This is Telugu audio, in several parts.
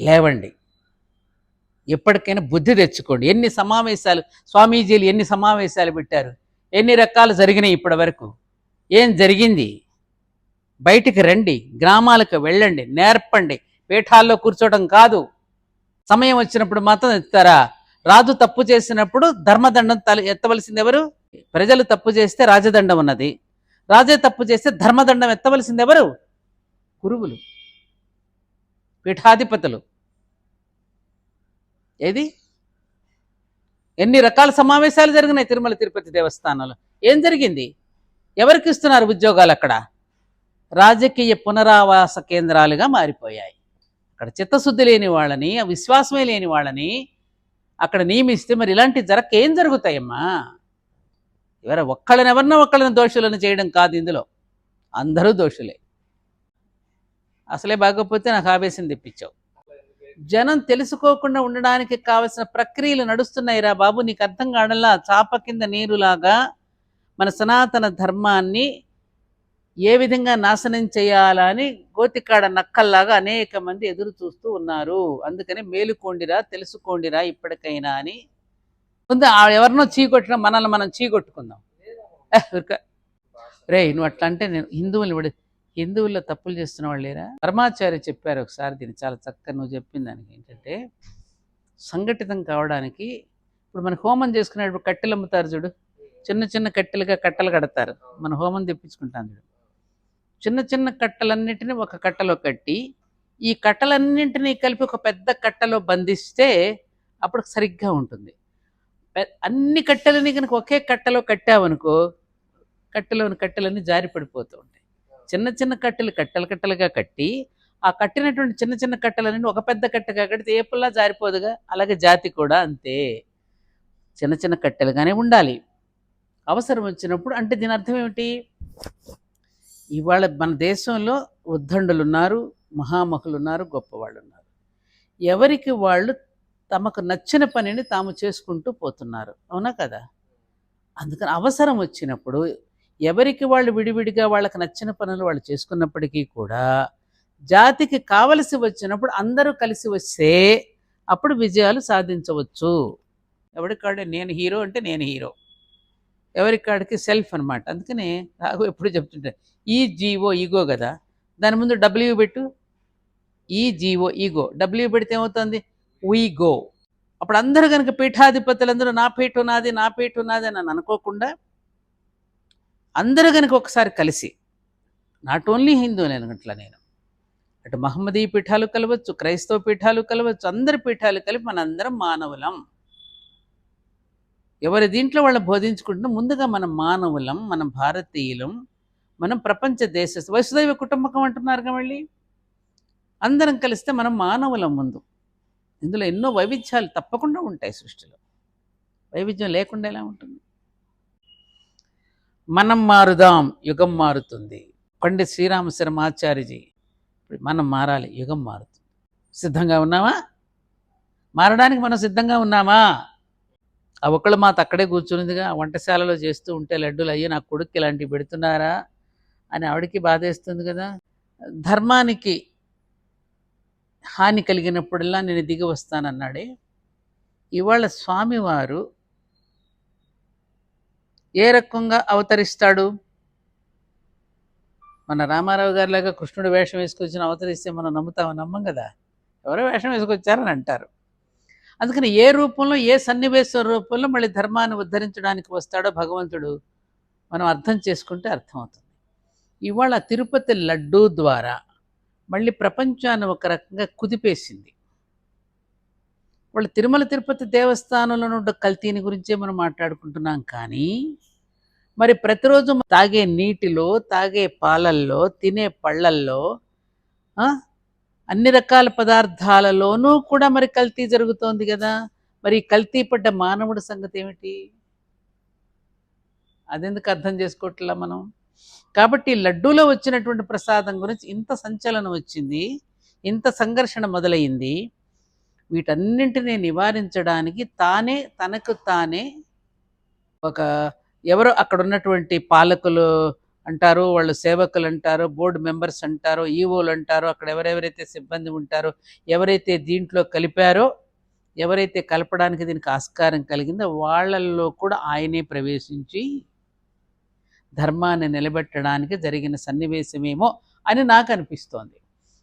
లేవండి. ఎప్పటికైనా బుద్ధి తెచ్చుకోండి. ఎన్ని సమావేశాలు స్వామీజీలు ఎన్ని సమావేశాలు పెట్టారు? ఎన్ని రకాలు జరిగినాయి ఇప్పటి వరకు ఏం జరిగింది? బయటికి రండి గ్రామాలకు వెళ్ళండి నేర్పండి. పీఠాల్లో కూర్చోవడం కాదు. సమయం వచ్చినప్పుడు మాత్రం ఎత్తారా రాజు తప్పు చేసినప్పుడు ధర్మదండం తల ఎత్తవలసింది ఎవరు? ప్రజలు తప్పు చేస్తే రాజదండం ఉన్నది. రాజే తప్పు చేస్తే ధర్మదండం ఎత్తవలసింది ఎవరు? గురువులు. పీఠాధిపతులు. ఏది? ఎన్ని రకాల సమావేశాలు జరిగినాయి తిరుమల తిరుపతి దేవస్థానంలో? ఏం జరిగింది? ఎవరికి ఇస్తున్నారు ఉద్యోగాలు అక్కడ? రాజకీయ పునరావాస కేంద్రాలుగా మారిపోయాయి. అక్కడ చిత్తశుద్ధి లేని వాళ్ళని విశ్వాసమే లేని వాళ్ళని అక్కడ నియమిస్తే మరి ఇలాంటి జరక్క ఏం జరుగుతాయమ్మా? ఎవరు ఒక్కళ్ళని ఎవరినో ఒక్కళ్ళని దోషులను చేయడం కాదు ఇందులో. అందరూ దోషులే. అసలే బాగోకపోతే నాకు ఆవేశం తెప్పించావు. జనం తెలుసుకోకుండా ఉండడానికి కావలసిన ప్రక్రియలు నడుస్తున్నాయి రా బాబు. నీకు అర్థం కాడల్లా చాప కింద నీరులాగా మన సనాతన ధర్మాన్ని ఏ విధంగా నాశనం చేయాలని గోతికాడ నక్కల్లాగా అనేక మంది ఎదురు చూస్తూ ఉన్నారు. అందుకని మేలుకోండిరా తెలుసుకోండిరా ఇప్పటికైనా అని. ముందు ఆ ఎవరినో చీకొట్టినా మనల్ని మనం చీకొట్టుకుందాం రే నువ్వు అట్లా అంటే నేను హిందువులు ఇప్పుడు హిందువుల్లో తప్పులు చేస్తున్న వాళ్ళు లేరా? ధర్మాచార్య చెప్పారు ఒకసారి దీన్ని చాలా చక్కగా నువ్వు చెప్పిన దానికి ఏంటంటే సంఘటితం కావడానికి ఇప్పుడు మన హోమం చేసుకునేటప్పుడు కట్టెలు అమ్ముతారు చూడు. చిన్న చిన్న కట్టెలుగా కట్టలు కడతారు. మన హోమం తెప్పించుకుంటాం చూడు. చిన్న చిన్న కట్టలన్నిటిని ఒక కట్టలో కట్టి ఈ కట్టలన్నింటినీ కలిపి ఒక పెద్ద కట్టలో బంధిస్తే అప్పుడు సరిగ్గా ఉంటుంది. అన్ని కట్టెలని కనుక ఒకే కట్టలో కట్టావనుకో కట్టెలోని కట్టెలన్నీ జారి పడిపోతూ ఉంటాయి. చిన్న చిన్న కట్టెలు కట్టెలు కట్టెలుగా కట్టి ఆ కట్టినటువంటి చిన్న చిన్న కట్టెలన్నీ ఒక పెద్ద కట్టెగా కడితే ఏపుల్లా జారిపోదుగా? అలాగే జాతి కూడా అంతే. చిన్న చిన్న కట్టెలుగానే ఉండాలి. అవసరం వచ్చినప్పుడు అంటే దీని అర్థం ఏమిటి? ఇవాళ మన దేశంలో ఉద్దండులు ఉన్నారు మహామహులు ఉన్నారు గొప్పవాళ్ళు ఉన్నారు ఎవరికి వాళ్ళు తమకు నచ్చిన పనిని తాము చేసుకుంటూ పోతున్నారు. అవునా కదా? అందుకని అవసరం వచ్చినప్పుడు ఎవరికి వాళ్ళు విడివిడిగా వాళ్ళకి నచ్చిన పనులు వాళ్ళు చేసుకున్నప్పటికీ కూడా జాతికి కావలసి వచ్చినప్పుడు అందరూ కలిసి వస్తే అప్పుడు విజయాలు సాధించవచ్చు. ఎవరికాడే నేను హీరో అంటే నేను హీరో. ఎవరికాడికి సెల్ఫ్ అనమాట అందుకనే రాఘు ఎప్పుడు చెప్తుంటే ఈ జీవో ఈగో కదా. దాని ముందు డబ్ల్యూ పెట్టు. ఈ జీవో ఈగో. డబ్ల్యూ పెడితే ఏమవుతుంది? వీ గో అప్పుడు అందరూ కనుక పీఠాధిపతులందరూ నా పీఠ ఉన్నది నా పీఠ ఉన్నది అని అనుకోకుండా అందరూ కనుక ఒకసారి కలిసి నాట్ ఓన్లీ హిందూ నేను అనుకుంటా నేను అటు మహమ్మదీ పీఠాలు కలవచ్చు క్రైస్తవ పీఠాలు కలవచ్చు అందరి పీఠాలు కలిపి మనందరం మానవులం. ఎవరి దీంట్లో వాళ్ళు బోధించుకుంటున్నా ముందుగా మనం మానవులం మనం భారతీయులం మనం ప్రపంచ దేశ వసుదైవ కుటుంబకం అంటున్నారు మళ్ళీ? అందరం కలిస్తే మనం మానవులం ముందు. ఇందులో ఎన్నో వైవిధ్యాలు తప్పకుండా ఉంటాయి సృష్టిలో. వైవిధ్యం లేకుండా ఎలా ఉంటుంది? మనం మారుదాం యుగం మారుతుంది. పండిత్ శ్రీరామ శర్మాచార్యజీ ఇప్పుడు మనం మారాలి యుగం మారుతుంది. సిద్ధంగా ఉన్నామా మారడానికి మనం సిద్ధంగా ఉన్నామా? ఆ ఒక్కళ్ళ మాత అక్కడే కూర్చునిదిగా వంటశాలలో చేస్తూ ఉంటే లడ్డూలు అయ్యి నా కొడుకు ఇలాంటివి పెడుతున్నారా? అని ఆవిడకి బాధేస్తుంది కదా. ధర్మానికి హాని కలిగినప్పుడల్లా నేను దిగి వస్తానన్నాడే. ఇవాళ స్వామివారు ఏ రకంగా అవతరిస్తాడు? మన రామారావు గారిలాగా కృష్ణుడు వేషం వేసుకొచ్చిన అవతరిస్తే మనం నమ్ముతామని నమ్మం కదా? ఎవరో వేషం వేసుకొచ్చారని అంటారు. అందుకని ఏ రూపంలో ఏ సన్నివేశ రూపంలో మళ్ళీ ధర్మాన్ని ఉద్ధరించడానికి వస్తాడో భగవంతుడు మనం అర్థం చేసుకుంటే అర్థమవుతుంది. ఇవాళ తిరుపతి లడ్డూ ద్వారా మళ్ళీ ప్రపంచాన్ని ఒక రకంగా కుదిపేసింది. వాళ్ళు తిరుమల తిరుపతి దేవస్థానంలో ఉన్న కల్తీని గురించే మనం మాట్లాడుకుంటున్నాం కానీ మరి ప్రతిరోజు తాగే నీటిలో తాగే పాలల్లో తినే పళ్ళల్లో అన్ని రకాల పదార్థాలలోనూ కూడా మరి కల్తీ జరుగుతోంది కదా. మరి కల్తీ పడ్డ మానవుడి సంగతి ఏమిటి? అదెందుకు అర్థం చేసుకోవట్లా మనం? కాబట్టి లడ్డూలో వచ్చినటువంటి ప్రసాదం గురించి ఇంత సంచలనం వచ్చింది ఇంత సంఘర్షణ మొదలైంది. వీటన్నింటినీ నివారించడానికి తానే తనకు తానే ఒక ఎవరో అక్కడ ఉన్నటువంటి పాలకులు అంటారు వాళ్ళు సేవకులు అంటారు బోర్డు మెంబర్స్ అంటారు ఈవోలు అంటారు అక్కడ ఎవరెవరైతే సిబ్బంది ఉంటారో ఎవరైతే దీంట్లో కలిపారో ఎవరైతే కలపడానికి దీనికి ఆస్కారం కలిగిందో వాళ్ళల్లో కూడా ఆయనే ప్రవేశించి ధర్మాన్ని నిలబెట్టడానికి జరిగిన సన్నివేశమేమో అని నాకు అనిపిస్తోంది.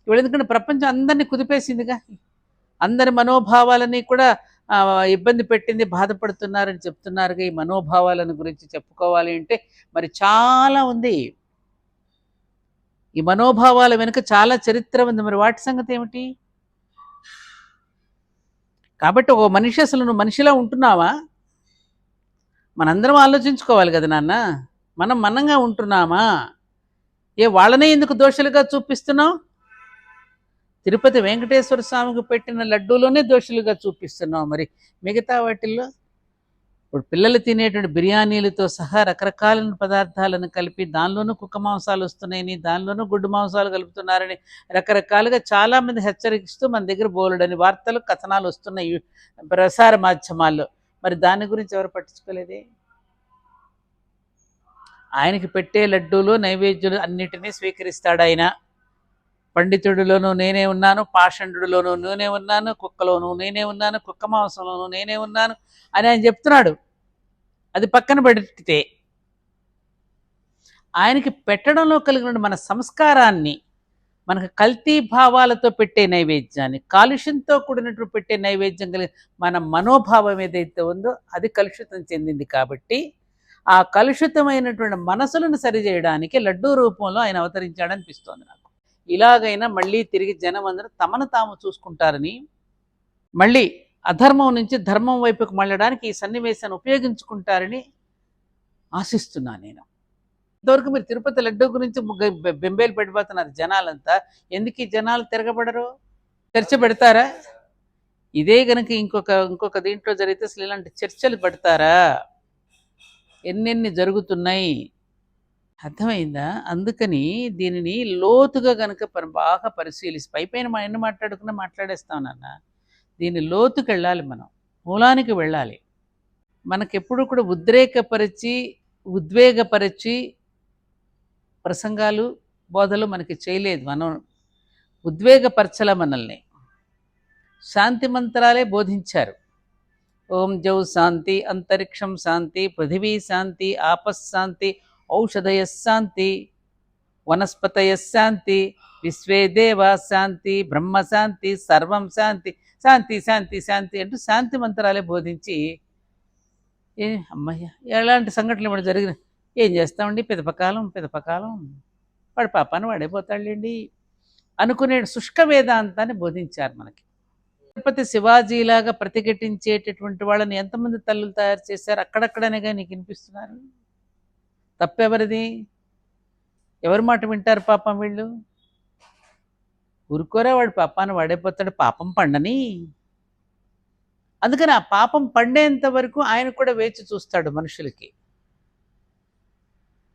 ఇప్పుడు ఎందుకంటే ప్రపంచం అందరినీ కుదిపేసిందిగా. అందరి మనోభావాలని కూడా ఇబ్బంది పెట్టింది బాధపడుతున్నారని చెప్తున్నారుగా. ఈ మనోభావాలను గురించి చెప్పుకోవాలి అంటే మరి చాలా ఉంది. ఈ మనోభావాల వెనుక చాలా చరిత్ర ఉంది. మరి వాటి సంగతి ఏమిటి? కాబట్టి ఒక మనిషి అసలు నువ్వు మనిషిలా ఉంటున్నావా? మనందరం ఆలోచించుకోవాలి కదా నాన్న. మనం మనంగా ఉంటున్నామా? ఏ వాళ్ళనే ఎందుకు దోషులుగా చూపిస్తున్నావు? తిరుపతి వెంకటేశ్వర స్వామికి పెట్టిన లడ్డూలోనే దోషులుగా చూపిస్తున్నావు మరి. మిగతా వాటిల్లో ఇప్పుడు పిల్లలు తినేటువంటి బిర్యానీలతో సహా రకరకాల పదార్థాలను కలిపి దానిలోనూ కుక్క మాంసాలు వస్తున్నాయని దానిలోనూ గుడ్డు మాంసాలు కలుపుతున్నారని రకరకాలుగా చాలామంది హెచ్చరిస్తూ మన దగ్గర బోలెడని వార్తలు కథనాలు వస్తున్నాయి ప్రసార మాధ్యమాల్లో. మరి దాని గురించి ఎవరు పట్టించుకోలేదే? ఆయనకి పెట్టే లడ్డూలు నైవేద్యులు అన్నిటినీ స్వీకరిస్తాడు ఆయన. పండితుడిలోనూ నేనే ఉన్నాను పాషండుడిలోనూ నేనే ఉన్నాను కుక్కలోనూ నేనే ఉన్నాను కుక్క మాంసంలోనూ నేనే ఉన్నాను అని ఆయన చెప్తున్నాడు. అది పక్కన పెడితే ఆయనకి పెట్టడంలో కలిగిన మన సంస్కారాన్ని మనకు కల్తీ భావాలతో పెట్టే నైవేద్యాన్ని కాలుష్యంతో కూడినట్టు పెట్టే నైవేద్యం కలిగి మన మనోభావం ఏదైతే ఉందో అది కలుషితం చెందింది కాబట్టి ఆ కలుషితమైనటువంటి మనసులను సరిచేయడానికి లడ్డూ రూపంలో ఆయన అవతరించాడనిపిస్తోంది నాకు. ఇలాగైనా మళ్ళీ తిరిగి జనం అందరూ తమను తాము చూసుకుంటారని మళ్ళీ అధర్మం నుంచి ధర్మం వైపుకు మళ్ళడానికి ఈ సన్నివేశాన్ని ఉపయోగించుకుంటారని ఆశిస్తున్నాను నేను. ఇంతవరకు మీరు తిరుపతి లడ్డు గురించి బె- బెంబేలు పెట్టిపోతున్నారు జనాలంతా. ఎందుకు ఈ జనాలు తిరగబడరు? చర్చ పెడతారా? ఇదే గనుక ఇంకొక ఇంకొక దీంట్లో జరిగితే అసలు ఇలాంటి చర్చలు పెడతారా? ఎన్నెన్ని జరుగుతున్నాయి? అర్థమైందా? అందుకని దీనిని లోతుగా కనుక బాగా పరిశీలిసి పైపైన మా ఎన్ని మాట్లాడుకున్నా మాట్లాడేస్తాం నాన్న. దీని లోతుకి వెళ్ళాలి మనం. మూలానికి వెళ్ళాలి. మనకెప్పుడు కూడా ఉద్రేకపరిచి ఉద్వేగపరిచి ప్రసంగాలు బోధలు మనకి చేయలేదు మనం. ఉద్వేగపరచల మనల్ని. శాంతి మంత్రాలే బోధించారు. ఓం జౌ శాంతి అంతరిక్షం శాంతి పృథివీ శాంతి ఆపశ్శాంతి శాంతి ఔషధయశాంతి శాంతి విశ్వే దేవ శాంతి బ్రహ్మ శాంతి సర్వం శాంతి శాంతి శాంతి శాంతి అంటూ శాంతి మంత్రాలే బోధించి ఏ అమ్మయ్య ఎలాంటి సంఘటనలు ఇప్పుడు జరిగిన ఏం చేస్తామండి? పిదపకాలం పిదపకాలం. వాడి పాపాన్ని వాడైపోతాళ్ళండి అనుకునే శుష్క వేదాంతాన్ని బోధించారు మనకి. తిరుపతి శివాజీలాగా ప్రతిఘటించేటటువంటి వాళ్ళని ఎంతమంది తల్లులు తయారు చేశారు? అక్కడక్కడనేగా నీకు వినిపిస్తున్నారు? తప్పెవరిది? ఎవరి మాట వింటారు పాపం వీళ్ళు? ఊరుకోరే వాడు పాపాన్ని వాడైపోతాడు పాపం పండని. అందుకని ఆ పాపం పండేంత వరకు ఆయన కూడా వేచి చూస్తాడు మనుషులకి.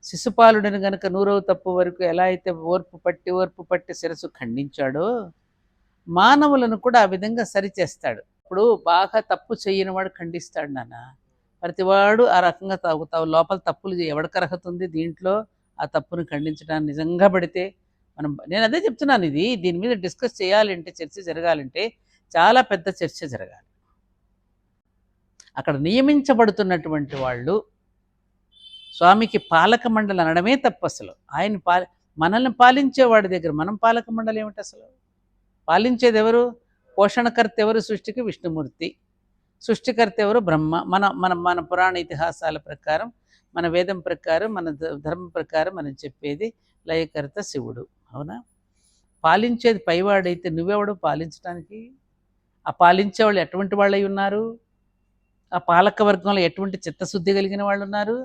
శిశుపాలుడిని గనక నూరవ తప్పు వరకు ఎలా అయితే ఓర్పు పట్టి ఓర్పు పట్టి శిరస్సు ఖండించాడో మానవులను కూడా ఆ విధంగా సరిచేస్తాడు. ఇప్పుడు బాగా తప్పు చేయని వాడు ఖండిస్తాడు నాన్న. ప్రతివాడు ఆ రకంగా తాగుతావు లోపల తప్పులు ఎవడికి అర్హత ఉంది దీంట్లో ఆ తప్పును ఖండించడానికి నిజంగా పడితే మనం నేను అదే చెప్తున్నాను ఇది. దీని మీద డిస్కస్ చేయాలంటే చర్చ జరగాలంటే చాలా పెద్ద చర్చ జరగాలి. అక్కడ నియమించబడుతున్నటువంటి వాళ్ళు స్వామికి పాలక మండలి అనడమే తప్పు అసలు. ఆయన పా మనల్ని పాలించేవాడి దగ్గర మనం పాలక మండలి ఏమిటి అసలు? పాలించేది ఎవరు? పోషణకర్త ఎవరు సృష్టికి? విష్ణుమూర్తి. సృష్టికర్త ఎవరు బ్రహ్మ. మన మన మన పురాణ ఇతిహాసాల ప్రకారం మన వేదం ప్రకారం మన ధర్మం ప్రకారం మనం చెప్పేది లయకర్త శివుడు. అవునా? పాలించేది పైవాడైతే నువ్వెవడు పాలించడానికి ఆ పాలించేవాళ్ళు ఎటువంటి వాళ్ళై ఉన్నారు? ఆ పాలక వర్గంలో ఎటువంటి చిత్తశుద్ధి కలిగిన వాళ్ళు ఉన్నారు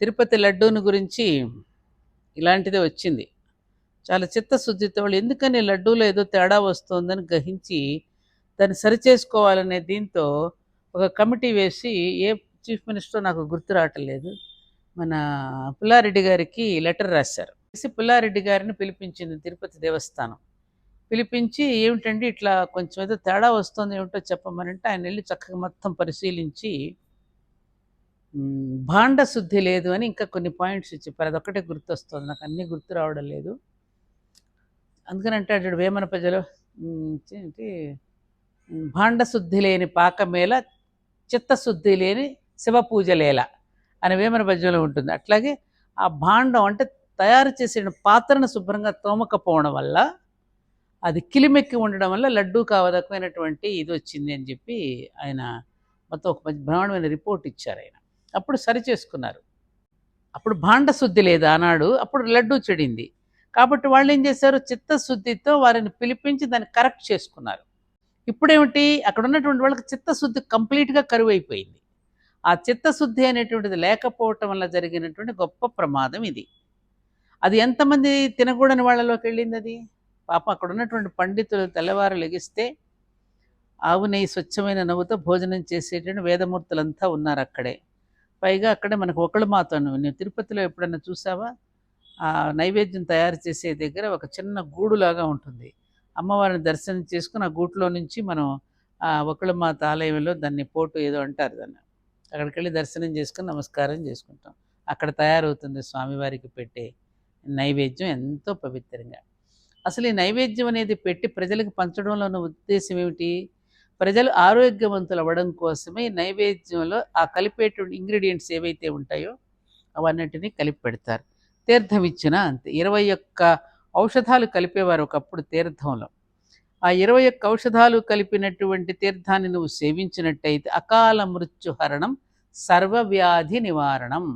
తిరుపతి లడ్డూని గురించి ఇలాంటిదే వచ్చింది. చాలా చిత్తశుద్ధితో వాళ్ళు ఎందుకని లడ్డూలో ఏదో తేడా వస్తుందని గ్రహించి దాన్ని సరిచేసుకోవాలనే దీంతో ఒక కమిటీ వేసి ఏ చీఫ్ మినిస్టర్ నాకు గుర్తు రావట్లేదు మన పుల్లారెడ్డి గారికి లెటర్ రాశారు. వేసి పుల్లారెడ్డి గారిని పిలిపించింది తిరుపతి దేవస్థానం. పిలిపించి ఏమిటండి ఇట్లా కొంచెం ఏదో తేడా వస్తుంది ఏమిటో చెప్పమనంటే ఆయన వెళ్ళి చక్కగా మొత్తం పరిశీలించి భాండ శుద్ధి లేదు అని ఇంకా కొన్ని పాయింట్స్ చెప్పారు. అదొక్కటే గుర్తొస్తుంది. నాకు అన్నీ గుర్తు రావడం లేదు. అందుకని అంటాడు వేమన ప్రజలు ఏంటి భాండ శుద్ధి లేని పాకమేల చిత్తశుద్ధి లేని శివ పూజలేల అనే వేమన పద్యంలో ఉంటుంది. అట్లాగే ఆ భాండం అంటే తయారు చేసిన పాత్రను శుభ్రంగా తోమకపోవడం వల్ల అది కిలిమెక్కి ఉండడం వల్ల లడ్డూ కావదకమైనటువంటి ఇది వచ్చింది అని చెప్పి ఆయన మొత్తం ఒక మంచి బ్రహ్మాండమైన రిపోర్ట్ ఇచ్చారు ఆయన. అప్పుడు సరి చేసుకున్నారు. అప్పుడు భాండ శుద్ధి లేదు ఆనాడు అప్పుడు లడ్డూ చెడింది. కాబట్టి వాళ్ళు ఏం చేశారు? చిత్తశుద్ధితో వారిని పిలిపించి దాన్ని కరెక్ట్ చేసుకున్నారు. ఇప్పుడేమిటి? అక్కడ ఉన్నటువంటి వాళ్ళకి చిత్తశుద్ధి కంప్లీట్గా కరువు అయిపోయింది ఆ చిత్తశుద్ధి అనేటువంటిది లేకపోవటం వల్ల జరిగినటువంటి గొప్ప ప్రమాదం ఇది. అది ఎంతమంది తినకూడని వాళ్ళలోకి వెళ్ళింది అది పాపం అక్కడ ఉన్నటువంటి పండితులు తెల్లవారు లెగిస్తే ఆవు నెయ్యి స్వచ్ఛమైన నవ్వుతో భోజనం చేసేటువంటి వేదమూర్తులంతా ఉన్నారు అక్కడే. పైగా అక్కడే మనకు ఒకళ్ళు మాతో నువ్వు తిరుపతిలో ఎప్పుడైనా చూసావా? ఆ నైవేద్యం తయారు చేసే దగ్గర ఒక చిన్న గూడులాగా ఉంటుంది. అమ్మవారిని దర్శనం చేసుకుని ఆ గూట్లో నుంచి మనం ఒకళ్ళు మాత ఆలయంలో దాన్ని పోటు ఏదో అంటారు దాన్ని. అక్కడికి వెళ్ళి దర్శనం చేసుకుని నమస్కారం చేసుకుంటాం. అక్కడ తయారవుతుంది స్వామివారికి పెట్టే నైవేద్యం ఎంతో పవిత్రంగా. అసలు ఈ నైవేద్యం అనేది పెట్టి ప్రజలకు పంచడంలో ఉన్న ఉద్దేశం ఏమిటి? ప్రజలు ఆరోగ్యవంతులు అవ్వడం కోసమే ఈ నైవేద్యంలో ఆ కలిపేటువంటి ఇంగ్రీడియంట్స్ ఏవైతే ఉంటాయో అవన్నిటినీ కలిపి పెడతారు. తీర్థం ఇచ్చిన అంతే. ఇరవై ఒక్క ఔషధాలు కలిపేవారు ఒకప్పుడు తీర్థంలో. ఆ ఇరవై ఒక్క ఔషధాలు కలిపినటువంటి తీర్థాన్ని నువ్వు సేవించినట్టయితే అకాల మృత్యుహరణం సర్వవ్యాధి నివారణం.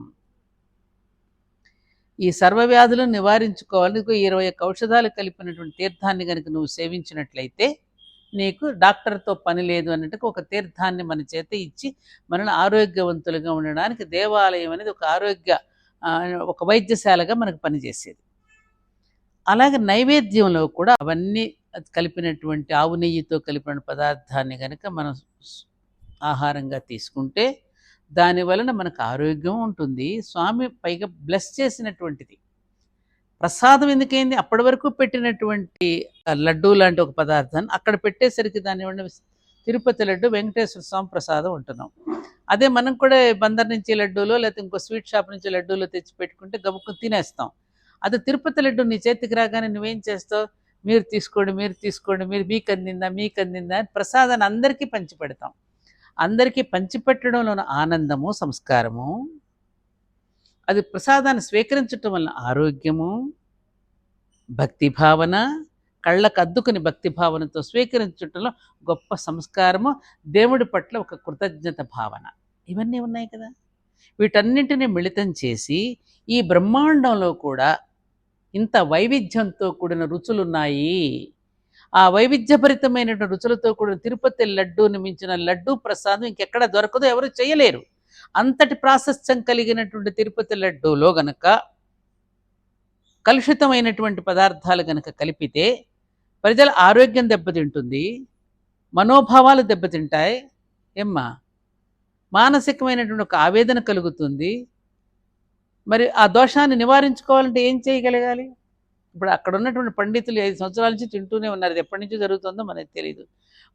ఈ సర్వవ్యాధులను నివారించుకోవాలి. నీకు ఇరవై ఒక్క ఔషధాలు కలిపినటువంటి తీర్థాన్ని కనుక నువ్వు సేవించినట్లయితే నీకు డాక్టర్తో పని లేదు అన్నట్టుగా ఒక తీర్థాన్ని మన చేత ఇచ్చి మనల్ని ఆరోగ్యవంతులుగా ఉండడానికి దేవాలయం అనేది ఒక ఆరోగ్య ఒక వైద్యశాలగా మనకు పనిచేసేది. అలాగే నైవేద్యంలో కూడా అవన్నీ కలిపినటువంటి ఆవు నెయ్యితో కలిపిన పదార్థాన్ని కనుక మనం ఆహారంగా తీసుకుంటే దాని వలన మనకు ఆరోగ్యం ఉంటుంది. స్వామి పైగా బ్లెస్ చేసినటువంటిది. ప్రసాదం ఎందుకైంది? అప్పటి వరకు పెట్టినటువంటి లడ్డు లడ్డూ లాంటి ఒక పదార్థాన్ని అక్కడ పెట్టేసరికి దాని తిరుపతి లడ్డు వెంకటేశ్వర స్వామి ప్రసాదం ఉంటున్నాం. అదే మనం కూడా బందర్ నుంచి లడ్డూలో లేకపోతే ఇంకో స్వీట్ షాప్ నుంచి లడ్డూలో తెచ్చి పెట్టుకుంటే గబుక్కు తినేస్తాం. అది తిరుపతి లడ్డు నీ చేతికి రాగానే నువ్వేం చేస్తావు? మీరు తీసుకోండి మీరు తీసుకోండి మీరు మీకు అందిందా మీకు అందిందా అని ప్రసాదాన్ని అందరికీ పంచిపెడతాం. అందరికీ పంచిపెట్టడంలోని ఆనందము సంస్కారము అది ప్రసాదాన్ని స్వీకరించటం వలన ఆరోగ్యము భక్తి భావన కళ్ళకు అద్దుకుని భక్తి భావనతో స్వీకరించటంలో గొప్ప సంస్కారము దేవుడి పట్ల ఒక కృతజ్ఞత భావన. ఇవన్నీ ఉన్నాయి కదా. వీటన్నింటినీ మిళితం చేసి ఈ బ్రహ్మాండంలో కూడా ఇంత వైవిధ్యంతో కూడిన రుచులున్నాయి. ఆ వైవిధ్యభరితమైన రుచులతో కూడిన తిరుపతి లడ్డూని మించిన లడ్డూ ప్రసాదం ఇంకెక్కడ దొరకదో ఎవరు చేయలేరు. అంతటి ప్రాశస్త్యం కలిగినటువంటి తిరుపతి లడ్డూలో గనక కలుషితమైనటువంటి పదార్థాలు గనక కలిపితే ప్రజల ఆరోగ్యం దెబ్బతింటుంది మనోభావాలు దెబ్బతింటాయి. ఏమ్మా? మానసికమైనటువంటి ఒక ఆవేదన కలుగుతుంది. మరి ఆ దోషాన్ని నివారించుకోవాలంటే ఏం చేయగలగాలి? ఇప్పుడు అక్కడ ఉన్నటువంటి పండితులు ఐదు సంవత్సరాల నుంచి తింటూనే ఉన్నారు. అది ఎప్పటి నుంచి జరుగుతుందో మనకు తెలియదు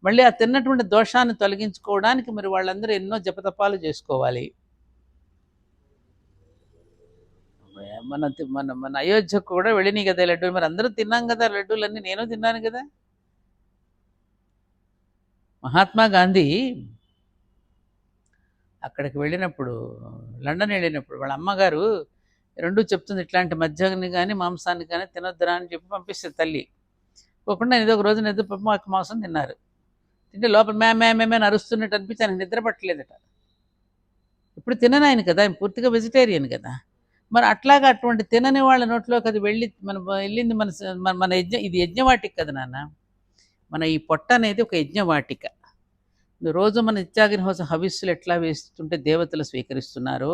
మళ్ళీ ఆ తిన్నటువంటి దోషాన్ని తొలగించుకోవడానికి మరి వాళ్ళందరూ ఎన్నో జపతపాలు చేసుకోవాలి. మన మన మన అయోధ్యకు కూడా వెళ్ళినాయి కదా లడ్డూలు. మరి అందరూ తిన్నాం కదా లడ్డూలన్నీ. నేను తిన్నాను కదా. మహాత్మా గాంధీ అక్కడికి వెళ్ళినప్పుడు లండన్ వెళ్ళినప్పుడు వాళ్ళ అమ్మగారు రెండు చెప్తుంది ఇట్లాంటి మధ్యాహ్నం కానీ మాంసాన్ని కానీ తినొద్దురా అని చెప్పి పంపిస్తుంది తల్లి. పోకుండా ఏదో ఒక రోజు నిద్ర పప్పు మాకు మాంసం తిన్నారు. తింటే లోపల మే మే మే మే అరుస్తున్నట్టు అనిపించి ఆయన నిద్ర పట్టలేదట. ఇప్పుడు తినను ఆయన కదా ఆయన పూర్తిగా వెజిటేరియన్ కదా. మరి అట్లాగా అటువంటి తినని వాళ్ళ నోట్లోకి అది వెళ్ళి మన వెళ్ళింది మన మన మన యజ్ఞ ఇది యజ్ఞవాటిక కదా నాన్న. మన ఈ పొట్ట అనేది ఒక యజ్ఞవాటిక. రోజు మన నిత్యాగ్నిహోస హవిస్సులు ఎట్లా వేస్తుంటే దేవతలు స్వీకరిస్తున్నారో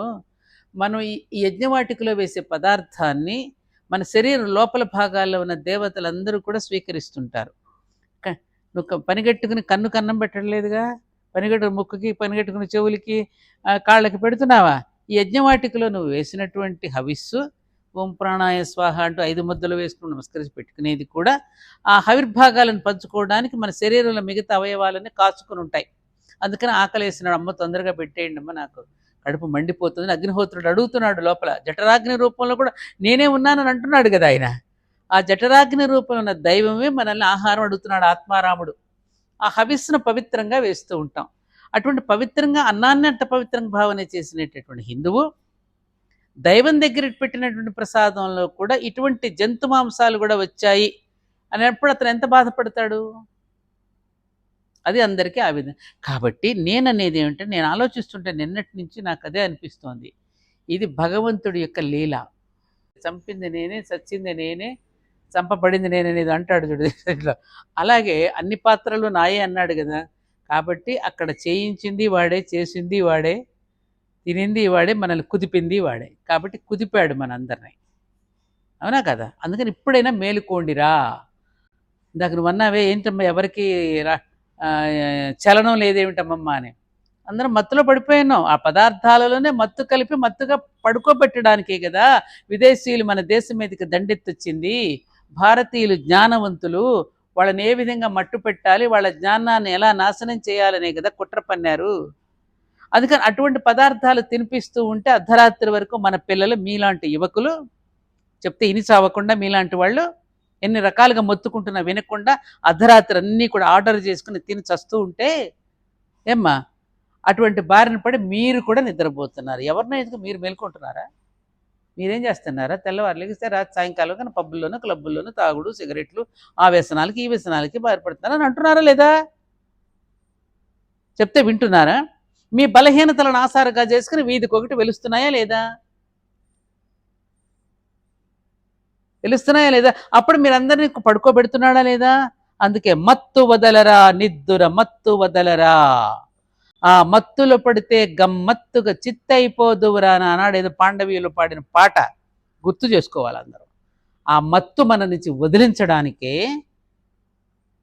మనం ఈ యజ్ఞవాటికలో వేసే పదార్థాన్ని మన శరీరం లోపల భాగాల్లో ఉన్న దేవతలందరూ కూడా స్వీకరిస్తుంటారు. నువ్వు పనిగట్టుకుని కన్ను కన్నం పెట్టలేదుగా పనిగట్టు ముక్కుకి పనిగట్టుకుని చెవులకి కాళ్ళకి పెడుతున్నావా? ఈ యజ్ఞవాటికలో నువ్వు వేసినటువంటి హవిస్సు ఓం ప్రాణాయ స్వాహ అంటూ ఐదు ముద్దలు వేసుకుని నమస్కరించి పెట్టుకునేది కూడా ఆ హవిర్భాగాలను పంచుకోవడానికి మన శరీరంలో మిగతా అవయవాలని కాచుకుని ఉంటాయి. అందుకని ఆకలేసినాడు అమ్మ తొందరగా పెట్టేయండి అమ్మ నాకు. కడుపు మండిపోతుంది. అగ్నిహోత్రుడు అడుగుతున్నాడు లోపల. జఠరాగ్ని రూపంలో కూడా నేనే ఉన్నానని అంటున్నాడు కదా ఆయన. ఆ జఠరాగ్ని రూపంలో ఉన్న దైవమే మనల్ని ఆహారం అడుగుతున్నాడు ఆత్మారాముడు. ఆ హవిస్సును పవిత్రంగా వేస్తూ ఉంటాం. అటువంటి పవిత్రంగా అన్నాన్ని అంత పవిత్రంగా భావన చేసినటువంటి హిందువు దైవం దగ్గర పెట్టినటువంటి ప్రసాదంలో కూడా ఇటువంటి జంతు మాంసాలు కూడా వచ్చాయి. అనేప్పుడు అతను ఎంత బాధపడతాడు? అది అందరికీ ఆ విధంగా కాబట్టి నేను అనేది ఏమిటంటే నేను ఆలోచిస్తుంటే నిన్నటి నుంచి నాకు అదే అనిపిస్తోంది. ఇది భగవంతుడి యొక్క లీల. చంపింది నేనే చచ్చింది నేనే చంపబడింది నేననేది అంటాడు చూడు అలాగే అన్ని పాత్రలు నాయే అన్నాడు కదా. కాబట్టి అక్కడ చేయించింది వాడే చేసింది వాడే తినింది వాడే మనల్ని కుదిపింది వాడే. కాబట్టి కుదిపాడు మనందరినీ. అవునా కదా? అందుకని ఇప్పుడైనా మేలుకోండిరా. ఇందాక నువ్వు అన్నావే ఏంటమ్మా ఎవరికి రా చలనం లేదేమిటమ్మమ్మా అని. అందరం మత్తులో పడిపోయినాం ఆ పదార్థాలలోనే మత్తు కలిపి మత్తుగా పడుకోబెట్టడానికే కదా విదేశీయులు మన దేశం మీదకి దండెత్తొచ్చింది. భారతీయులు జ్ఞానవంతులు వాళ్ళని ఏ విధంగా మట్టు పెట్టాలి వాళ్ళ జ్ఞానాన్ని ఎలా నాశనం చేయాలనే కదా కుట్ర పన్నారు. అందుకని అటువంటి పదార్థాలు తినిపిస్తూ ఉంటే అర్ధరాత్రి వరకు మన పిల్లలు మీలాంటి యువకులు చెప్తే ఇని చావకుండా మీలాంటి వాళ్ళు ఎన్ని రకాలుగా మొత్తుకుంటున్నా వినకుండా అర్ధరాత్రి అన్నీ కూడా ఆర్డర్ చేసుకుని తిని చస్తూ ఉంటే ఏమ్మా అటువంటి బారిన పడి మీరు కూడా నిద్రపోతున్నారు. ఎవరినో ఎందుకు మీరు మేల్కొంటున్నారా? మీరేం చేస్తున్నారా? తెల్లవారు లెగిస్తే రాత్రి సాయంకాలం కానీ పబ్బుల్లోనూ క్లబ్బుల్లోనూ తాగుడు సిగరెట్లు ఆ వ్యసనాలకి ఈ వ్యసనాలకి బారిపడుతున్నారు అని అంటున్నారా లేదా? చెప్తే వింటున్నారా? మీ బలహీనతలను ఆసారుగా చేసుకుని వీధికి ఒకటి వెలుస్తున్నాయా లేదా? తెలుస్తున్నాయా లేదా? అప్పుడు మీరందరినీ పడుకోబెడుతున్నాడా లేదా? అందుకే మత్తు వదలరా నిద్దుర మత్తు వదలరా. ఆ మత్తులో పడితే గమ్మత్తుగా చిత్తైపోదువురా అని ఆనాడు ఏదో పాండవీయులు పాడిన పాట. గుర్తు చేసుకోవాలి అందరూ. ఆ మత్తు మన నుంచి వదిలించడానికే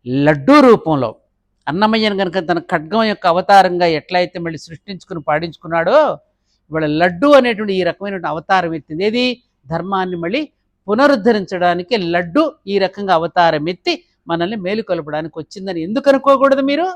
లడ్డూ రూపంలో అన్నమయ్యను కనుక తన ఖడ్గం యొక్క అవతారంగా ఎట్లయితే మళ్ళీ సృష్టించుకుని పాడించుకున్నాడో ఇవాళ లడ్డు అనేటువంటి ఈ రకమైనటువంటి అవతారం ఎత్తింది. ఏది? ధర్మాన్ని మళ్ళీ పునరుద్ధరించడానికి లడ్డు ఈ రకంగా అవతారం ఎత్తి మనల్ని మేలుకొలపడానికి వచ్చిందని ఎందుకు అనుకోకూడదు మీరు?